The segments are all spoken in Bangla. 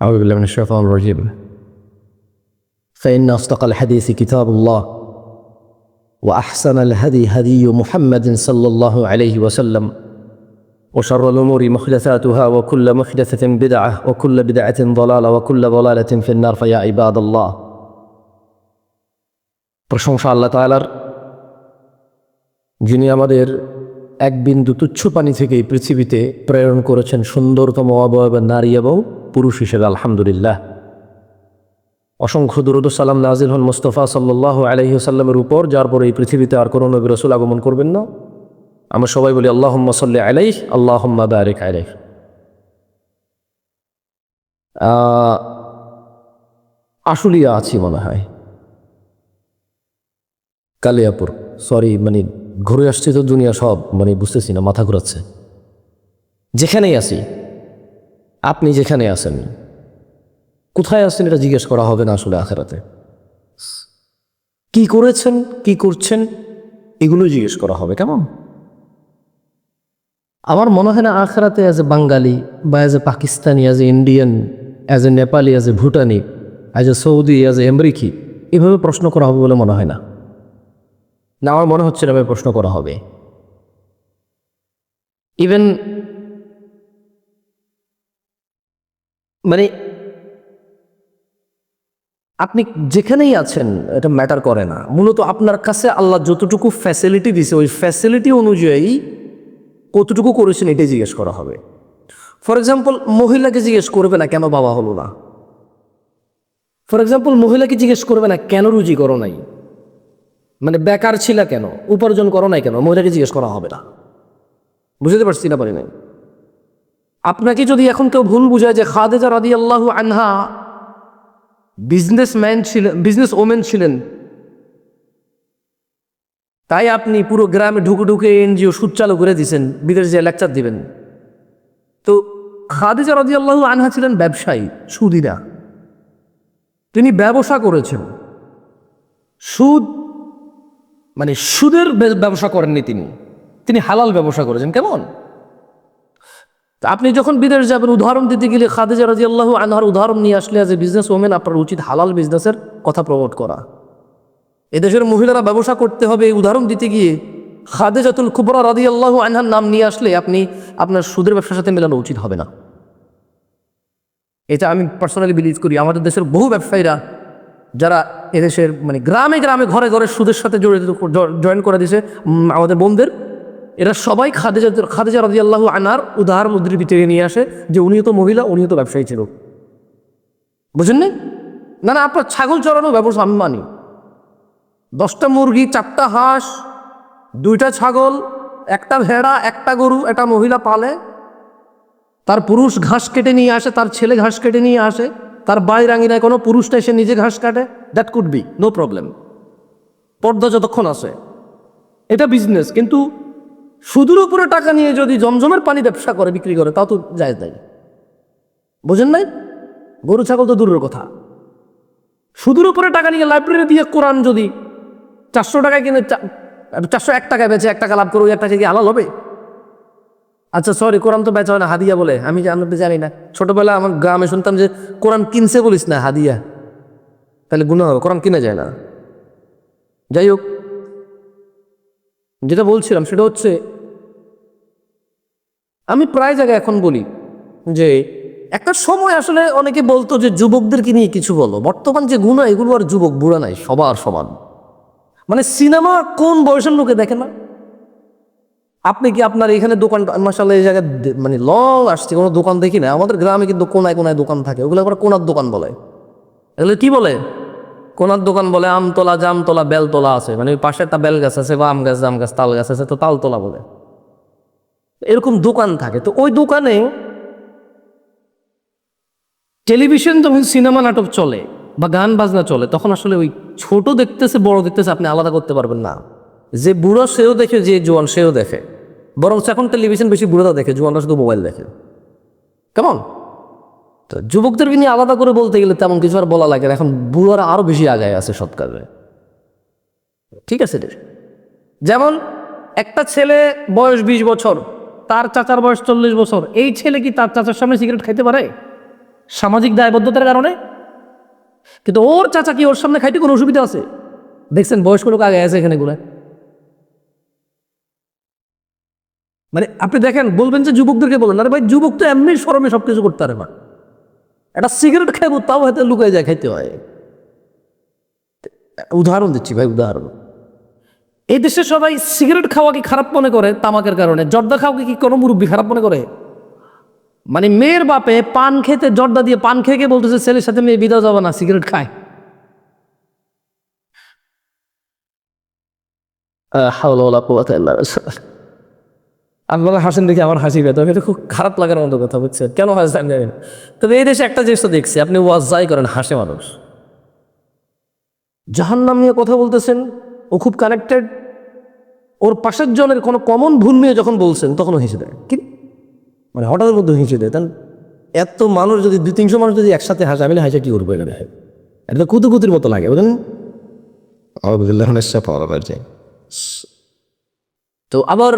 أعوذ بالله من الشيطان الرجيم فإن أصدق الحديث كتاب الله وأحسن الهدي هدي محمد صلى الله عليه وسلم وشر الأمور محدثاتها وكل محدثة بدعة وكل بدعة ضلالة وكل ضلالة في النار فيا عباد الله প্রশংসা আল্লাহ তাআলার যিনি আমাদের এক বিন্দু তুচ্ছ পানি থেকে এই পৃথিবীতে প্রেরণ করেছেন সুন্দরতম অবয়বের নারী এবং পুরুষ হিসেবে আলহামদুলিল্লাহ। অসংখ্য দুরুদ সালাম নাজির হন মুস্তফা সাল্লাহ আলহিসাল্লামের উপর, যার পরে এই পৃথিবীতে আর কোনো নবী রসুল আগমন করবেন না। আমরা সবাই বলি আল্লাহ সাল্লি আলাইহ আল্লাহ বারেক আলাইহ। আশুলিয়া আছি মনে হয়। কালিয়াপুর, সরি মানে ঘুরে আসছি তো দুনিয়া সব মানে বুঝতেছি না, মাথা ঘুরাচ্ছে। যেখানেই আছি আপনি যেখানে আছেন, কোথায় আছেন এটা জিজ্ঞেস করা হবে না আসলে আখেরাতে। কি করেছেন, কি করছেন, এগুলো জিজ্ঞেস করা হবে, কেমন? আমার মনে হয় না আখেরাতে অ্যাজ এ বাঙালি বা as a Pakistani as a Indian as a Nepali as a Bhutani as a Saudi as a আমেরিকি, এভাবে প্রশ্ন করা হবে বলে মনে হয় না। না, আমার মনে হচ্ছে না প্রশ্ন করা হবে। ইভেন মানে আপনি যেখানেই আছেন, এটা ম্যাটার করে না। মূলত আপনার কাছে আল্লাহ যতটুকু ফ্যাসিলিটি দিছে, ওই ফ্যাসিলিটি অনুযায়ী কতটুকু করেছেন এটাই জিজ্ঞেস করা হবে। ফর এক্সাম্পল মহিলাকে জিজ্ঞেস করবে না, কেন বাবা হলো না? ফর এক্সাম্পল মহিলাকে জিজ্ঞেস করবে না, কেন রুজি করো নাই? মানে বেকার ছিল কেন? উপার্জন করো নাই কেন? মহিলাকে জিজ্ঞেস করা হবে না। বুঝতে পারছি না, পারি নাই? আপনাকে যদি এখন কেউ ভুল বুঝায় যে খাদেজা রাদি আল্লাহ আনহা বিজনেসম্যান ছিলেন বিজনেস ওমেন ছিলেন, তাই আপনি পুরো গ্রামে ঢুকে ঢুকে এনজিও সুদ চালু করে দিয়েছেন বিদেশ যে লেকচার দিবেন। তো খাদিজা রাজি আল্লাহ আনহা ছিলেন ব্যবসায়ী সুদিনা তিনি ব্যবসা করেছেন। সুদ মানে সুদের ব্যবসা করেননি তিনি। তিনি হালাল ব্যবসা করেছেন, কেমন? তা আপনি যখন বিদেশ যাবেন, উদাহরণ দিতে গেলে খাদেজা রাজি আল্লাহ আনহার উদাহরণ নিয়ে আসলে এ বিজনেস ওমেন আপনার উচিত হালাল বিজনেসের কথা প্রমোট করা। এদেশের মহিলারা ব্যবসা করতে হবে এই উদাহরণ দিতে গিয়ে খাদেজাতুল কুবরা রাদি আল্লাহ আনহার নাম নিয়ে আসলে আপনি আপনার সুদের ব্যবসার সাথে মেলানো উচিত হবে না। এটা আমি পার্সোনালি বিলিভ করি। আমাদের দেশের বহু ব্যবসায়ীরা যারা এদেশের মানে গ্রামে গ্রামে ঘরে ঘরে সুদের সাথে জড়িত জয়েন করে দিয়েছে আমাদের বোনদের এরা সবাই খাদেজা খাদেজা আল্লাহ আনার উদাহরণ উদ্ধৃতি টেনে নিয়ে আসে যে উনিও তো মহিলা, উনিও তো ব্যবসায়ী ছিল। বুঝেন না না না, আপনার ছাগল চড়ানো ব্যবসা আমি মানি। দশটা মুরগি, চারটা হাঁস, দুইটা ছাগল, একটা ভেড়া, একটা গরু, একটা মহিলা পালে। তার পুরুষ ঘাস কেটে নিয়ে আসে, তার ছেলে ঘাস কেটে নিয়ে আসে, তার বাড়ির আঙিনায় কোনো পুরুষটা এসে নিজে ঘাস কাটে। That could be no problem পর্দা যতক্ষণ আছে। এটা বিজনেস কিন্তু সুদূর উপরে টাকা নিয়ে যদি জমজমের পানি ব্যবসা করে, বিক্রি করে, তাও তো যায় নাই। বোঝেন নাই? গরু, ছাগল তো দূরের কথা। সুদূর উপরে টাকা নিয়ে লাইব্রেরি দিয়ে কোরআন যদি চারশো টাকায় কিনে চারশো এক টাকায় বেচে এক টাকা লাভ করে ওই এক টাকা কি আলাল হবে? আচ্ছা সরি কোরআন তো বেচা হয় না, হাদিয়া বলে। আমি জানি জানি না। ছোটবেলা আমার গ্রামে শুনতাম যে, কোরআন কিনছে বলিস না, হাদিয়া। তাহলে গুণ হবে, কোরআন কিনা যায় না। যাই হোক যেটা বলছিলাম সেটা হচ্ছে, আমি প্রায় জায়গায় এখন বলি যে একটা সময় আসলে অনেকে বলতো যে যুবকদেরকে নিয়ে কিছু বলো। বর্তমান যে গুণা, এগুলো আর যুবক বুড়া নাই, সবার সমান। মানে সিনেমা কোন বয়সের লোকে দেখে না? আপনি কি আপনার এখানে দোকান মাসাল্লাহ এই জায়গায় মানে লং আসছে, কোনো দোকান দেখি না? আমাদের গ্রামে কিন্তু কোনায় কোনায় দোকান থাকে, ওগুলো আবার কোনার দোকান বলে। এগুলো কি বলে? কোনার দোকান বলে আমতলা জামতলা বেলতলা আছে। মানে ওই পাশে একটা বেল গাছ আছে, বা আম গাছ, জাম গাছ, তাল গাছ আছে, তো তালতলা বলে। এরকম দোকান থাকে। তো ওই দোকানে টেলিভিশন যখন সিনেমা নাটক চলে, বা গান বাজনা চলে। তখন আসলে ওই ছোট দেখতেছে, বড় দেখতেছে, আপনি আলাদা করতে পারবেন না। যে বুড়ো সেও দেখে, যে জোয়ান সেও দেখে। বরং এখন টেলিভিশন বেশি বুড়োটা দেখে, জোয়ানরা শুধু মোবাইল দেখে। কেমন? তো যুবকদেরকে নিয়ে আলাদা করে বলতে গেলে তেমন কিছু আর বলা লাগে না। এখন বুড়োরা আরও বেশি আগায় আছে সৎ কাজে। ঠিক আছে যেমন একটা ছেলে বয়স বিশ বছর, তার চাচার বয়স চল্লিশ বছর, এই ছেলে কি তার চাচার সামনে সিগারেট খাইতে পারে? সামাজিক দায়বদ্ধতার কারণে? কিন্তু ওর চাচা কি ওর সামনে খাইতে কোনো অসুবিধা আছে? দেখছেন, বয়স্ক লোক আগে আছে এখানে গুলো মানে আপনি দেখেন, বলবেন যে যুবকদেরকে বলেন, আরে ভাই, যুবক তো এমনি সরমে সব কিছু করতে পারে না। একটা সিগারেট খাইবো, তাও হয়তো লুকায় যায় খাইতে হয়। উদাহরণ দিচ্ছি ভাই, উদাহরণ। এই দেশে সবাই সিগারেট খাওয়া কি খারাপ মনে করে? তামাকের কারণে। জর্দা খাওয়াকে কি কোনো মুরব্বী খারাপ মনে করে? মানে মেয়ের বাপে পান খেতে, জর্দা দিয়ে পান খেয়ে বলতেছে, ছেলের সাথে মেয়ে বিদায় যাবে না, সিগারেট খায়। হাওলা বিল্লাহ। আপনারা হাসেন দেখে আমার হাসি পেত। এটা খুব খারাপ লাগার মতো কথা বুঝছেন? কেন হাসছেন জানি তবে এই দেশে একটা জিনিস তো দেখছি আপনি ওয়াজ যাই করেন হাসে মানুষ। জাহান্নাম নিয়ে কথা বলতেছেন ও খুব কানেক্টেড ওর পাশের জনের কোনো কমন ভুল নিয়ে যখন বলছেন তখনও হেসে দেয়। কি? মানে হঠাৎ মধ্যে হেসে দেয়। এত মানুষ যদি দুই তিনশো মানুষ যদি একসাথে হাসে আমি হাসে কি করব এখানে? এটা তো কুতুকুতির মতো লাগে বুঝলেন? তো আবার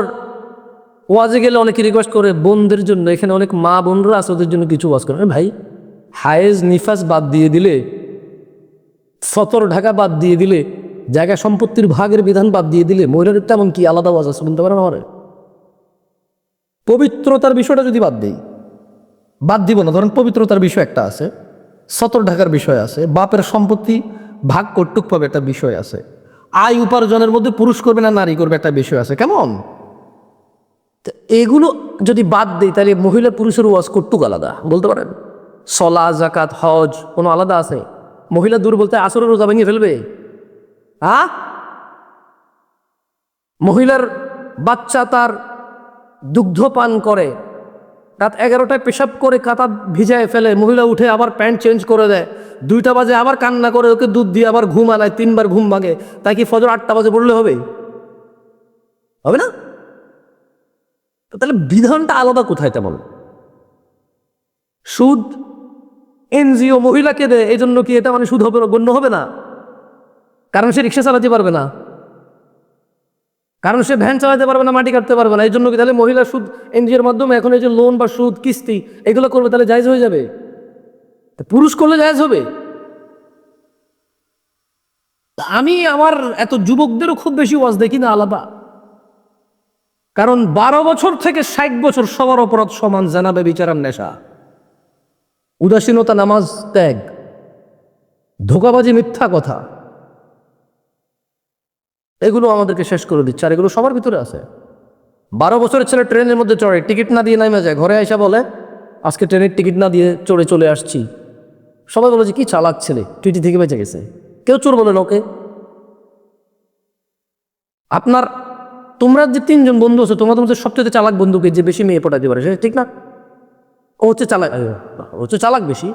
ওয়াজে গেলে অনেকে রিকোয়েস্ট করে বোনদের জন্য, এখানে অনেক মা বোনরা আছে, ওদের জন্য কিছু ওয়াজ করে। ভাই, হায়েজ নিফাস বাদ দিয়ে দিলে, সতর ঢাকা বাদ দিয়ে দিলে, জায়গা সম্পত্তির ভাগের বিধান বাদ দিয়ে দিলে মহিলার তেমন কি আলাদা ওয়াজ আছে বলতে পারেন আমার? পবিত্রতার বিষয়টা যদি বাদ দিই, বাদ দিব না। ধরেন পবিত্রতার বিষয় একটা আছে, সতর ঢাকার বিষয় আছে, বাপের সম্পত্তি ভাগ কর্তুক পাবে একটা বিষয় আছে, আয় উপার্জনের মধ্যে পুরুষ করবে না নারী করবে একটা বিষয় আছে, কেমন? এগুলো যদি বাদ দিই, তাহলে মহিলা পুরুষের ওয়াজ কর্তুক আলাদা, বলতে পারেন? সলা জাকাত হজ, কোনো আলাদা আছে? মহিলা দূর বলতে আসরের রোজা ভেঙে ফেলবে? হ্যাঁ মহিলার বাচ্চা তার দুগ্ধ পান করে, রাত এগারোটায় পেশাব করে কাতা ভিজায় ফেলে, মহিলা উঠে আবার প্যান্ট চেঞ্জ করে দেয়, দুইটা বাজে আবার কান্না করে, ওকে দুধ দিয়ে আবার ঘুম আনায়, তিনবার ঘুম ভাঙে, তাই কি ফজর আটটা বাজে পড়লে হবে? হবে না? তো তাহলে বিধানটা আলাদা কোথায় তেমন? সুদ, এনজিও, মহিলাকে দেয় এই জন্য কি এটা মানে সুদ হবে গণ্য হবে না? কারণ সে রিক্সা চালাতে পারবে না। কারণ সে ভ্যান চালাতে পারবে না, মাটি কাটতে পারবে না এই জন্য কি তাহলে মহিলা সুদ, এনজিওর মাধ্যমে এখন এই যে লোন বা সুদ, কিস্তি, এগুলো করবে, তাহলে জায়জ হয়ে যাবে? পুরুষ করলে জায়জ হবে? আমি আমার, এত যুবকদেরও খুব বেশি ওয়াজ দেখি না আলাদা। কারণ বারো বছর থেকে ষাট বছর সবার অপরাধ সমান জানাবে বিচারার নেশা। উদাসীনতা নামাজ ত্যাগ, ধোকাবাজি মিথ্যা কথা, এগুলো আমাদেরকে শেষ করে দিচ্ছে আর এগুলো সবার ভিতরে আছে। বারো বছরের ছেলে ট্রেনের মধ্যে চড়ে, টিকিট না দিয়ে নামে যায়, ঘরে আইসা বলে, আজকে ট্রেনের টিকিট না দিয়ে চড়ে চলে আসছি। সবাই বলে যে, কি চালাক ছেলে, টিটি থেকে বেঁচে গেছে। কেউ চোর বলে ওকে। আপনার তোমরা যে তিনজন বন্ধু আছো তোমরা তোমাদের মধ্যে সবচেয়ে চালাক বন্ধুকে যে বেশি মেয়ে পটাতে পারে সে ঠিক না? ও হচ্ছে চালাক। ও হচ্ছে চালাক বেশি।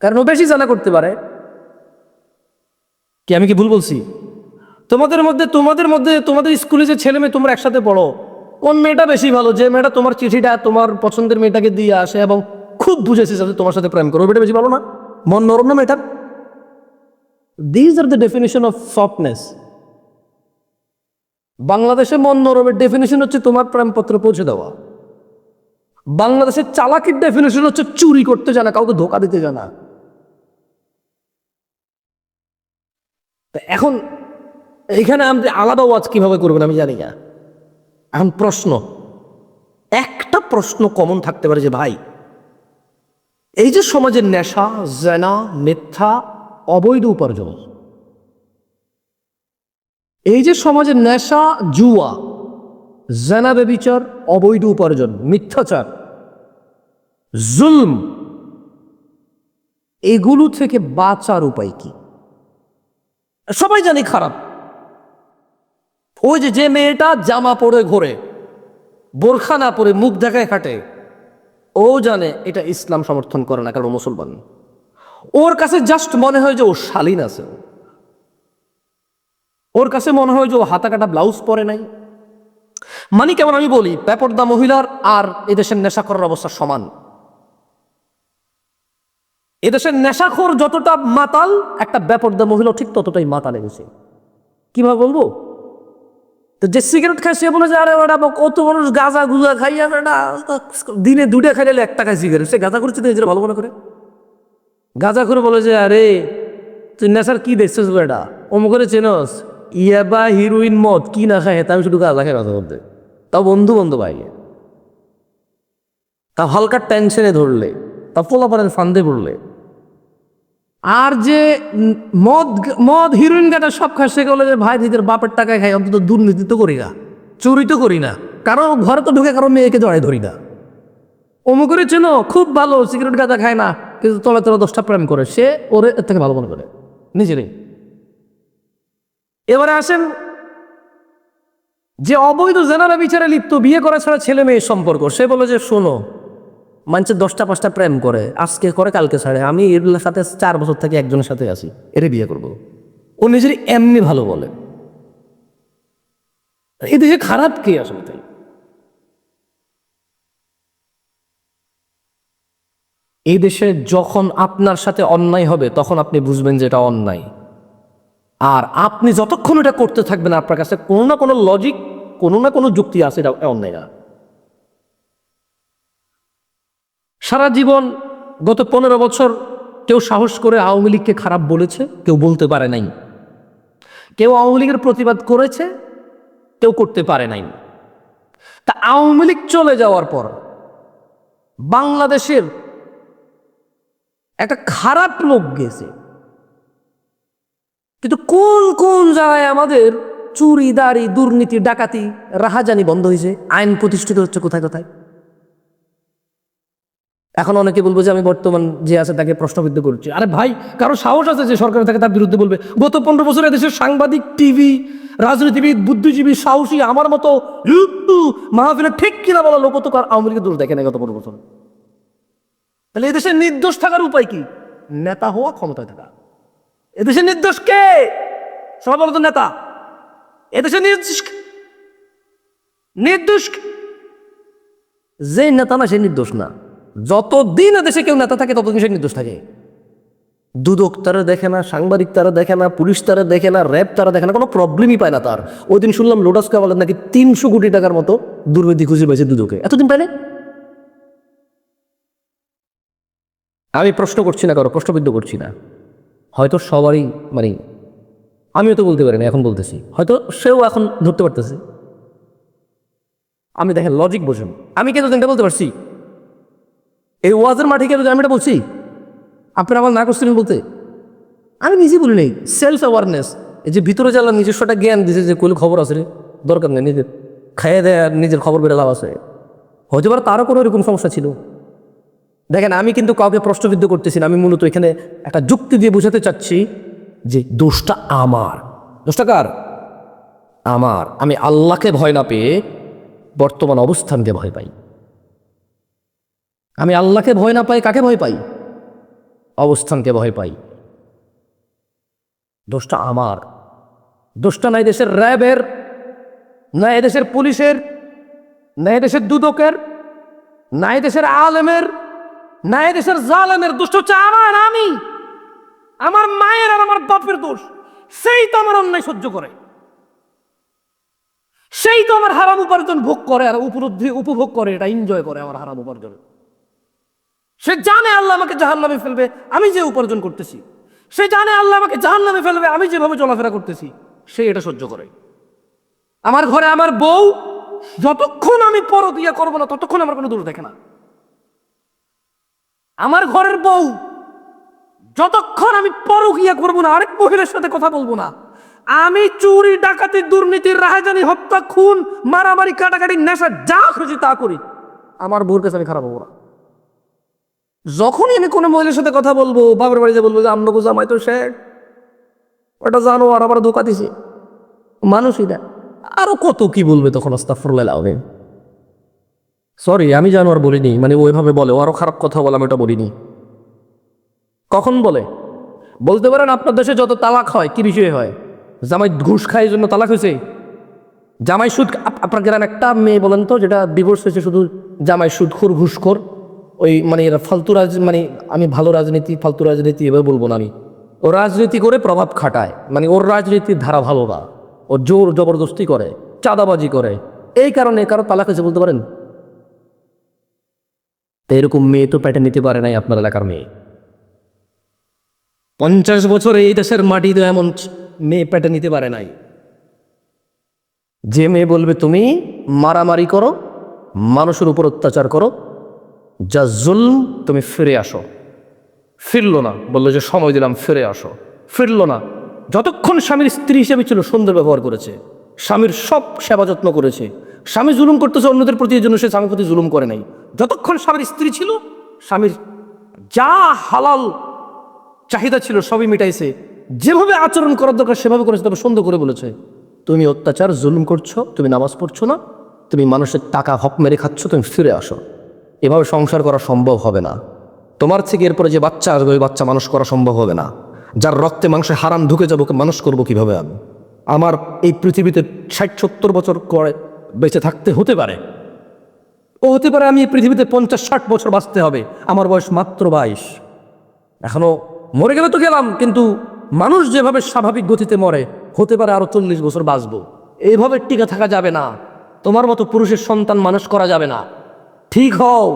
কারণ ও বেশি জানা করতে পারে। কি আমি কি ভুল বলছি? তোমাদের মধ্যে তোমাদের মধ্যে তোমাদের স্কুলে যে ছেলে মেয়ে তোমরা একসাথে পড়ো কোন মেয়েটা বেশি ভালো? যে মেয়েটা তোমার চিঠিটা তোমার পছন্দের মেয়েটাকে দিয়ে আসে এবং খুব বুঝেছে যাতে তোমার সাথে প্রেম করো। মেয়েটা বেশি ভালো না? মন নরম না মেয়েটার? These are the definition of softness বাংলাদেশে মন নরমের ডেফিনেশন হচ্ছে তোমার প্রেমপত্র পৌঁছে দেওয়া। বাংলাদেশের চালাকির ডেফিনেশন হচ্ছে চুরি করতে জানা, কাউকে ধোকা দিতে জানা। তা এখন এইখানে আমি আলাদা ওয়াজ কীভাবে করবেন আমি জানি না। এখন প্রশ্ন, একটা প্রশ্ন কমন থাকতে পারে যে, ভাই, এই যে সমাজের নেশা, জেনা, মিথ্যা, অবৈধ উপার্জন এই যে সমাজের নেশা, জুয়া জেনা বেবিচার অবৈধ উপার্জন, মিথ্যাচার, জুলম, এগুলো থেকে বাঁচার উপায় কি? সবাই জানি খারাপ। ওই যে যে মেয়েটা জামা পরে ঘোরে, বোরখা না পরে মুখ দেখায় খাটে, ও জানে এটা ইসলাম সমর্থন করে না কারণ মুসলমান। ওর কাছে জাস্ট মনে হয় যে ও শালীন আছে ওর কাছে মনে হয় যে ও হাতা কাটা ব্লাউজ পরে নাই। মানে কেমন আমি বলি, পেপরদা মহিলার আর এদেশের নেশা করার অবস্থা সমান। এদেশের নেশাখোর যতটা মাতাল, একটা বেপরদা মহিলা ঠিক ততটাই মাতাল এনেছে। কীভাবে বলব? তো যে সিগারেট খায়, সে বলে যে, আরে ওটা কত মানুষ গাঁজা গুজা খাইয়া বেটা দিনে দুটা খাইলে এক টাকায় সিগারেট। সে গাঁজা করছে নিজের ভালো মনে করে। গাঁজা করে বলে যে, আরে, তুই নেশার কি দেখছিস বেটা অমুক করে চেনস? ইয়াবা হিরোইন মদ, কি না খায় তা আমি শুধু গাঁজা খাই কথা বলতে। তাও বন্ধু বন্ধু ভাই তা হালকা টেনশনে ধরলে, তা পোলাপারের ফান্দে পড়লে। আর যে মদ মদ হিরোইন গাটা সব খায়, সে বলে যে, ভাই, নিজের বাপের টাকায় খাই, অন্তত দুর্নীতি তো করি না, চুরি তো করি না। কারও ঘরে তো ঢুকে কারও মেয়েকে জড়াই ধরি না। অমুকের চেনো, খুব ভালো, সিগারেট গাঁজা খায় না, কিন্তু তলে তলে দশটা প্রেম করে। সে ওরে এর থেকে ভালো মনে করে। নিজেরই। এবারে আসেন। যে অবৈধ জেনারা বিচারে লিপ্ত, বিয়ে করা ছাড়া ছেলে মেয়ের সম্পর্ক, সে বলে যে, শোনো, মানুষের দশটা পাঁচটা প্রেম করে, আজকে করে, কালকে ছাড়ে। আমি এর সাথে চার বছর থেকে একজনের সাথে আছি, এরে বিয়ে করব। ও নিজেরই এমনি ভালো বলে। এই দেশে খারাপ কে আসলে তাই? এই দেশে যখন আপনার সাথে অন্যায় হবে, তখন আপনি বুঝবেন যে এটা অন্যায়। আর আপনি যতক্ষণ এটা করতে থাকবেন, আপনার কাছে কোনো না কোনো লজিক কোনো না কোনো যুক্তি আছে, এটা অন্যায় না। সারা জীবন গত পনেরো বছর কেউ সাহস করে আওয়ামী লীগকে খারাপ বলেছে, কেউ বলতে পারে নাই। কেউ আওয়ামী লীগের প্রতিবাদ করেছে, কেউ করতে পারে নাই। তা আওয়ামী লীগ চলে যাওয়ার পর বাংলাদেশের একটা খারাপ লোক গেছে। কিন্তু কোন কোন জায়গায় আমাদের চুরি, দাড়ি, দুর্নীতি, ডাকাতি, রাহাজানি বন্ধ হয়েছে? আইন প্রতিষ্ঠিত হচ্ছে কোথায় কোথায়? এখন অনেকে বলব যে আমি বর্তমান যে আছে তাকে প্রশ্নবিদ্ধ করছি। আরে ভাই, কারও সাহস আছে যে সরকার তাকে তার বিরুদ্ধে বলবে? গত পনেরো বছরে দেশের সাংবাদিক, টিভি, রাজনীতিবিদ, বুদ্ধিজীবী, সাহসী, আমার মতো মাহফিলে ঠিক কিনা বলা লোক তো কার আওয়ামী লীগের দোষ দেখে না গত পনেরো বছর? তাহলে এদেশে নির্দোষ থাকার উপায় কি? নেতা হওয়া ক্ষমতায় থাকা। এদেশে নির্দোষ কে? বলো নেতা। এদেশে নির্দোষ নির্দোষ যে নেতা না সে নির্দোষ না। যতদিন দেশে কেউ নেতা থাকে, ততদিন সে নির্দোষ থাকে। দুদক তারা দেখে না, সাংবাদিক তারা দেখে না, পুলিশ তারা দেখে না, র্যাব তারা দেখে না, কোনো প্রবলেমই পায় না তার। ওই দিন শুনলাম লোটাসকা বলেন নাকি তিনশো কোটি টাকার মতো দুর্নীতি খুঁজে পেয়েছে দুদকে। এতদিন পাইলে? আমি প্রশ্ন করছি না কারও, প্রশ্নবিদ্ধ করছি না। হয়তো সবারই মানে আমিও তো বলতে পারি না, এখন বলতেছি। হয়তো সেও এখন ধরতে পারতেছে। আমি দেখেন লজিক বোঝেন। আমি কেন এটা বলতে পারছি? এই ওয়াজের মাঠে কেন আমি এটা বলছি? আপনারা আমার না করছিলেন বলতে? আমি নিজে বলি নেই। সেলফ অ্যাওয়ারনেস এই যে ভিতরে জ্বালা নিজস্বটা জ্ঞান দিছে যে কোন খবর আছে দরকার নেই নিজের। খাইয়ে দেয় আর নিজের খবর বেড়ে লাভ আছে। হতে পারে তারও কোনো এরকম সমস্যা ছিল। দেখেন, আমি কিন্তু কাউকে প্রশ্নবিদ্ধ করতেছি না। আমি মূলত এখানে একটা যুক্তি দিয়ে বোঝাতে চাচ্ছি যে দোষটা আমার। দোষটা কার? আমার। আমি আল্লাহকে ভয় না পেয়ে বর্তমান অবস্থানকে ভয় পাই। আমি আল্লাহকে ভয় না পাই, কাকে ভয় পাই? অবস্থানকে ভয় পাই। দোষটা আমার। দোষটা নাই দেশের র্যাবের, না এদেশের পুলিশের, না এদেশের দুদকের, না এদেশের আলেমের না এদেশের জালেমের দোষ হচ্ছে আমার, আমি। আমার মায়ের আর আমার বাপের দোষ। সেই তো আমার অন্যায় সহ্য করে। সেই তো আমার হারাম উপার্জন ভোগ করে আর উপলব্ধি উপভোগ করে, এটা এনজয় করে আমার হারাম উপার্জন। সে জানে আল্লাহ আমাকে জাহান নামে ফেলবে, আমি যে উপার্জন করতেছি। সে জানে আল্লাহ আমাকে জাহান নামে ফেলবে, আমি যেভাবে চলাফেরা করতেছি, সে এটা সহ্য করে। আমার ঘরে আমার বউ, যতক্ষণ আমি পর দিয়া করব না, ততক্ষণ আমার কোনো দোষ দেখে না। আমার ঘরের বউ, যতক্ষণ আমি পরকিয়া করব না, আরেক মহিলার সাথে কথা বলব না। আমি চুরি, ডাকাতি দুর্নীতির রাহাজানি, হত্যা, খুন, মারামারি, কাটাকাটি, নেশা, যা খুশি তা করি। আমার বউর কাছে আমি খারাপ হব না। যখনই আমি কোনো মহিলার সাথে কথা বলব বাবার বাড়িতে বলব যে আমরা বোঝা মাই তো শেখ ওটা জানো আর আবার ধোকা দিছে। মানুষই না আরও কত কি বলবে তখন আস্তাফরুল্লাহ আলমিন সরি আমি জানো আর বলিনি মানে ওইভাবে বলে, ও আরও খারাপ কথা বলে, আমি ওটা বলিনি। কখন বলে? বলতে পারেন আপনার দেশে যত তালাক হয়, কি বিষয়ে হয়? জামাই ঘুষ খায় জন্য তালাক হয়েছে? জামাই সুদ, আপ- আপনার গ্রাম একটা মেয়ে বলেন তো, যেটা ডিভোর্স হয়েছে শুধু জামাই সুদখোর ঘুষখোর ওই মানে এরা ফালতু রাজ মানে আমি ভালো রাজনীতি, ফালতু রাজনীতি এভাবে বলব না আমি। ও রাজনীতি করে প্রভাব খাটায় মানে ওর রাজনীতির ধারা ভালো না। ও জোর জবরদস্তি করে, চাঁদাবাজি করে। এই কারণে কারও তালাক হয়েছে বলতে পারেন? তো এরকম মেয়ে তো পেটে নিতে পারে নাই আপনার এলাকার মেয়ে। পঞ্চাশ বছর এই দেশের মাটিতে এমন মেয়ে পেটে নিতে পারে নাই। যে মেয়ে বলবে, তুমি মারামারি করো, মানুষের উপর অত্যাচার করো, যা জুলম, তুমি ফিরে আসো। ফিরলো না, বলল যে, সময় দিলাম, ফিরে আসো। ফিরলো না। যতক্ষণ স্বামীর স্ত্রী হিসেবে ছিল সুন্দর ব্যবহার করেছে, স্বামীর সব সেবা যত্ন করেছে স্বামী জুলুম করতেছে অন্যদের প্রতি জন্য সে স্বামীর প্রতি জুলুম করে নাই। যতক্ষণ স্বামীর স্ত্রী ছিল, স্বামীর যা হালাল চাহিদা ছিল, সবই মিটাইছে। যেভাবে আচরণ করার দরকার, সেভাবে করেছে, তবে সুন্দর করে বলেছে, তুমি অত্যাচার, জুলুম করছ, তুমি নামাজ পড়ছো না, তুমি মানুষের টাকা হক মেরে খাচ্ছ, তুমি ফিরে আসো। এভাবে সংসার করা সম্ভব হবে না। তোমার থেকে এরপরে যে বাচ্চা আসবে, ওই বাচ্চা মানুষ করা সম্ভব হবে না। যার রক্তে মাংসে হারাম ঢুকে যাব মানুষ করব কীভাবে আমি? আমার এই পৃথিবীতে ষাট সত্তর বছর করে বেঁচে থাকতে হতে পারে। ও হতে পারে আমি পৃথিবীতে পঞ্চাশ, ষাট বছর বাঁচতে হবে। আমার বয়স মাত্র বাইশ। এখনও মরে গেলে তো গেলাম, কিন্তু মানুষ যেভাবে স্বাভাবিক গতিতে মরে, হতে পারে আরও চল্লিশ বছর বাঁচবো। এইভাবে টিকে থাকা যাবে না। তোমার মতো পুরুষের সন্তান মানুষ করা যাবে না। ঠিক হও।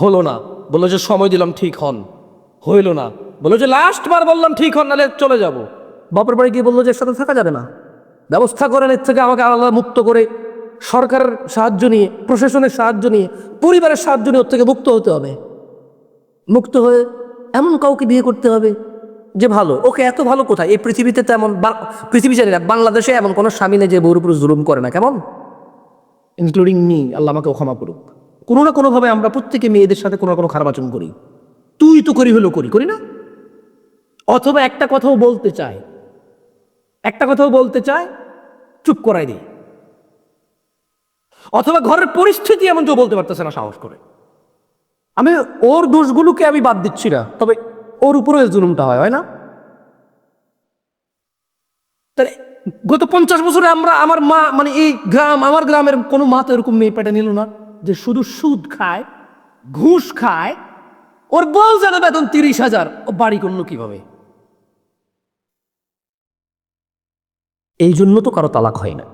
হলো না। বলল যে, সময় দিলাম, ঠিক হন। হইল না। বলল যে লাস্ট বার বললাম, ঠিক হন, নাহলে চলে যাব। বাপের বাড়ি গিয়ে বলল যে, এর সাথে থাকা যাবে না। ব্যবস্থা করেন এর থেকে আমাকে আলাদা মুক্ত করে সরকারের সাহায্য নিয়ে, প্রশাসনের সাহায্য নিয়ে, পরিবারের সাহায্য নিয়ে ওর থেকে মুক্ত হতে হবে। মুক্ত হয়ে এমন কাউকে বিয়ে করতে হবে যে ভালো। ওকে এত ভালো কোথায়? এই পৃথিবীতে তেমন পৃথিবী জানি না, বাংলাদেশে এমন কোনো স্বামী নেই যে বউর উপর জুলুম করে না। কেমন? ইনক্লুডিং মি আল্লাহ আমাকে ক্ষমা করুক। কোনো না কোনোভাবে আমরা প্রত্যেকে মেয়েদের সাথে কোনো না কোনো খারাপ আচরণ করি। তুই তো করি হলো করি করি না? অথবা একটা কথাও বলতে চায়। একটা কথাও বলতে চায়, চুপ করাই দিই অথবা ঘরের পরিস্থিতি এমন কেউ বলতে পারতেছে না সাহস করে। আমি ওর দোষগুলোকে আমি বাদ দিচ্ছি না, তবে ওর উপরে জুলুমটা হয় না? তাহলে গত পঞ্চাশ বছরে আমরা আমার মা মানে এই গ্রাম, আমার গ্রামের কোনো মা তো এরকম মেয়ে পেটে নিল না, যে শুধু সুদ খায়, ঘুষ খায়, ওর বল জানে বেতন তিরিশ হাজার, ও বাড়ি করল কীভাবে? এই জন্য তো কারও তালাক হয় না।